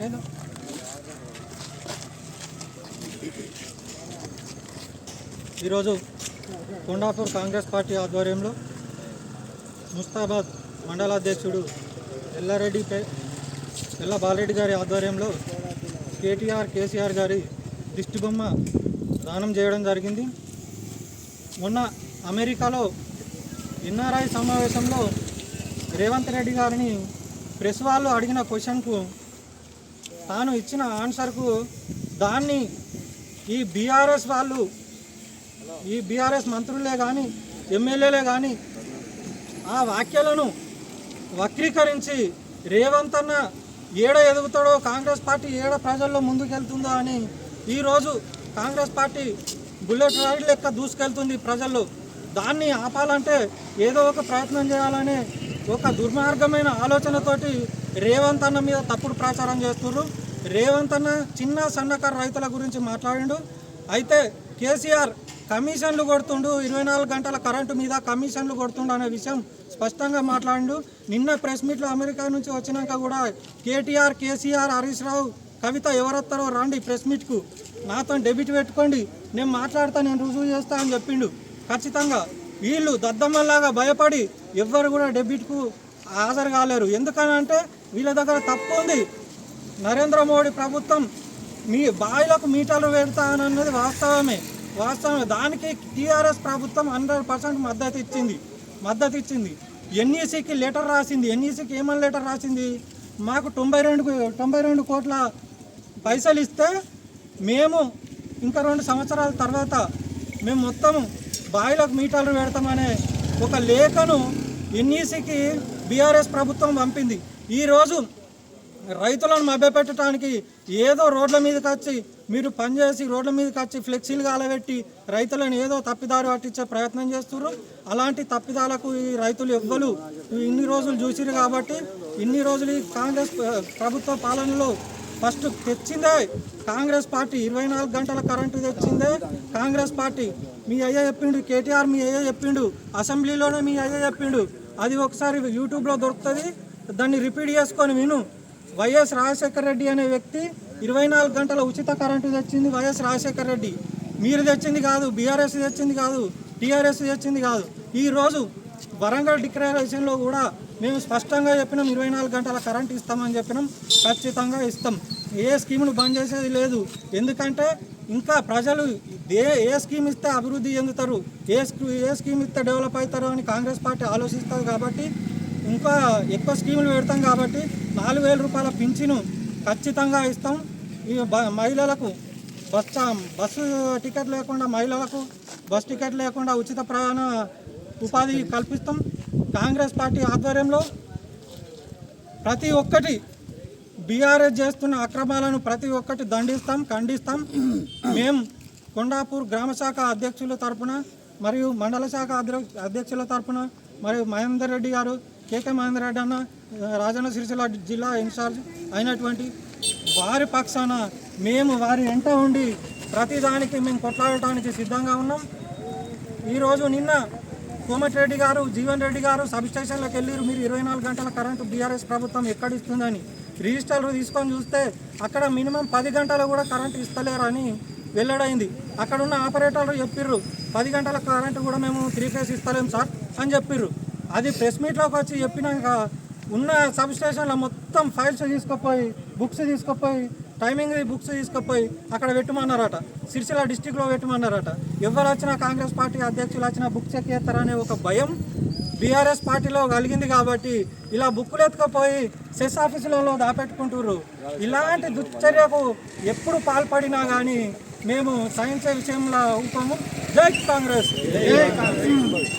ఏదో. ఈరోజు కొండాపూర్ కాంగ్రెస్ పార్టీ ఆధ్వర్యంలో ముస్తాబాద్ మండలాధ్యక్షుడు ఎల్లారెడ్డిపై ఎల్లారెడ్డి ఎల్ల బాలరెడ్డి గారి ఆధ్వర్యంలో కేటీఆర్ కేసీఆర్ గారి దిష్టి బొమ్మ దానం చేయడం జరిగింది మొన్న అమెరికాలో ఎన్ఆర్ఐ సమావేశంలో రేవంత్ రెడ్డి గారిని ప్రెస్ వాళ్ళు అడిగిన క్వశ్చన్కు తాను ఇచ్చిన ఆన్సర్కు దాన్ని ఈ బీఆర్ఎస్ వాళ్ళు ఈ బీఆర్ఎస్ మంత్రులే కానీ ఎమ్మెల్యేలే కానీ ఆ వ్యాఖ్యలను వక్రీకరించి రేవంత్ అన్న ఏడ ఎదుగుతాడో కాంగ్రెస్ పార్టీ ఏడ ప్రజల్లో ముందుకెళ్తుందో అని ఈరోజు కాంగ్రెస్ పార్టీ బుల్లెట్ రైడ్ లెక్క దూసుకెళ్తుంది ప్రజల్లో. దాన్ని ఆపాలంటే ఏదో ఒక ప్రయత్నం చేయాలనే ఒక దుర్మార్గమైన ఆలోచనతోటి రేవంత్ అన్న మీద తప్పుడు ప్రచారం చేస్తున్నారు రేవంత్ అన్న చిన్న సన్నకారు రైతుల గురించి మాట్లాడిండు. అయితే కేసీఆర్ కమిషన్లు కొడుతుండు ఇరవై నాలుగు గంటల కరెంటు మీద కమిషన్లు కొడుతుండు అనే విషయం స్పష్టంగా మాట్లాడిండు. నిన్న ప్రెస్ మీట్లో అమెరికా నుంచి వచ్చినాక కూడా కేటీఆర్ కేసీఆర్ హరీష్ రావు కవిత ఎవరొస్తారో రండి ప్రెస్ మీట్కు. నాతో డెబిట్ పెట్టుకోండి నేను మాట్లాడతా నేను రుజువు చేస్తా అని చెప్పిండు. ఖచ్చితంగా వీళ్ళు దద్దమ్మల్లాగా భయపడి ఎవ్వరు కూడా డెబిట్కు హాజరు కాలేరు. ఎందుకనంటే వీళ్ళ దగ్గర తప్పు ఉంది. నరేంద్ర మోడీ ప్రభుత్వం మీ బాయిలకు మీటర్లు పెడతానన్నది వాస్తవమే. వాస్తవమే. దానికి టీఆర్ఎస్ ప్రభుత్వం హండ్రెడ్ పర్సెంట్ మద్దతు ఇచ్చింది. మద్దతు ఇచ్చింది. ఎన్ఈసికి లెటర్ రాసింది. ఎన్ఈసికి ఏమని లెటర్ రాసింది? మాకు తొంభై రెండు తొంభై రెండు కోట్ల పైసలు ఇస్తే మేము ఇంకా రెండు సంవత్సరాల తర్వాత మేము మొత్తం బాయిలకు మీటర్లు పెడతామనే ఒక లేఖను ఎన్ఈసికి బీఆర్ఎస్ ప్రభుత్వం పంపింది. ఈరోజు రైతులను మభ్యపెట్టడానికి ఏదో రోడ్ల మీదకి వచ్చి మీరు పనిచేసి రోడ్ల మీదకి వచ్చి ఫ్లెక్సీలు కాలబెట్టి రైతులను ఏదో తప్పిదారు పట్టించే ప్రయత్నం చేస్తున్నారు అలాంటి తప్పిదాలకు ఈ రైతులు ఎవ్వరు ఇన్ని రోజులు చూసిరు కాబట్టి ఇన్ని రోజులు ఈ కాంగ్రెస్ ప్రభుత్వ పాలనలో ఫస్ట్ తెచ్చిందే కాంగ్రెస్ పార్టీ. ఇరవై నాలుగు గంటల కరెంటు తెచ్చిందే కాంగ్రెస్ పార్టీ. మీ అయ్య చెప్పిండు కేటీఆర్ మీ అయ్య చెప్పిండు అసెంబ్లీలోనే మీ అయ్య చెప్పిండు. అది ఒకసారి యూట్యూబ్లో దొరుకుతుంది. దాన్ని రిపీట్ చేసుకొని విను. వైఎస్ రాజశేఖర రెడ్డి అనే వ్యక్తి ఇరవై నాలుగు గంటల ఉచిత కరెంటు తెచ్చింది వైఎస్ రాజశేఖర రెడ్డి. మీరు తెచ్చింది కాదు బీఆర్ఎస్ తెచ్చింది కాదు టీఆర్ఎస్ తెచ్చింది కాదు. ఈరోజు వరంగల్ డిక్లరేషన్లో కూడా మేము స్పష్టంగా చెప్పినాం ఇరవై నాలుగు గంటల కరెంట్ ఇస్తామని చెప్పినాం. ఖచ్చితంగా ఇస్తాం. ఏ స్కీమును బంద్ చేసేది లేదు. ఎందుకంటే ఇంకా ప్రజలు ఏ ఏ స్కీమ్ ఇస్తే అభివృద్ధి చెందుతారు ఏ ఏ స్కీమ్ ఇస్తే డెవలప్ అవుతారు అని కాంగ్రెస్ పార్టీ ఆలోచిస్తారు కాబట్టి ఇంకా ఎక్కువ స్కీములు పెడతాం కాబట్టి నాలుగు వేల రూపాయల పింఛను ఖచ్చితంగా ఇస్తాం. ఈ బ- మహిళలకు బస్ బస్సు టికెట్ లేకుండా మహిళలకు బస్ టికెట్ లేకుండా ఉచిత ప్రయాణ ఉపాధి కల్పిస్తాం. కాంగ్రెస్ పార్టీ ఆధ్వర్యంలో ప్రతి ఒక్కటి బీఆర్ఎస్ చేస్తున్న అక్రమాలను ప్రతి ఒక్కటి దండిస్తాం ఖండిస్తాం. మేం కొండాపూర్ గ్రామ శాఖ అధ్యక్షుల తరపున మరియు మండల శాఖ అధ్య- అధ్యక్షుల తరపున మరియు మహేందర్ రెడ్డి గారు కేకే మహేందర్ రెడ్డి అన్న రాజన్న సిరిసిల్ల జిల్లా ఇన్ఛార్జ్ అయినటువంటి వారి పక్షాన మేము వారి వెంట ఉండి ప్రతిదానికి మేము కొట్లాడటానికి సిద్ధంగా ఉన్నాం. ఈరోజు నిన్న కోమటిరెడ్డి గారు జీవన్ రెడ్డి గారు సబ్ స్టేషన్లకు వెళ్ళారు. మీరు ఇరవై నాలుగు గంటల కరెంటు బీఆర్ఎస్ ప్రభుత్వం ఎక్కడ త్రీ రిజిస్టర్లు తీసుకొని చూస్తే అక్కడ మినిమం పది గంటలు కూడా కరెంట్ ఇస్తలేరని వెల్లడైంది. అక్కడ ఉన్న ఆపరేటర్లు చెప్పిర్రు పది గంటల కరెంటు కూడా మేము త్రీ ఫేస్ ఇస్తలేం సార్ అని చెప్పిర్రు. అది ప్రెస్ మీట్లోకి వచ్చి చెప్పినాక ఉన్న సబ్ స్టేషన్లో మొత్తం ఫైల్స్ తీసుకుపోయి బుక్స్ తీసుకుపోయి టైమింగ్ బుక్స్ తీసుకుపోయి అక్కడ పెట్టమన్నారట. సిరిసిల్ల డిస్టిక్లో పెట్టమన్నారట. ఎవరు వచ్చినా కాంగ్రెస్ పార్టీ అధ్యక్షులు వచ్చినా బుక్ చెక్ చేస్తారనే ఒక భయం బీఆర్ఎస్ పార్టీలో కలిగింది కాబట్టి ఇలా బుక్కులు ఎత్తుకుపోయి సెస్ ఆఫీసులలో దాపెట్టుకుంటున్నారు ఇలాంటి దుశ్చర్యకు ఎప్పుడు పాల్పడినా కానీ మేము సహించే విషయంలో ఉంటాము జై కాంగ్రెస్. జై కాంగ్రెస్.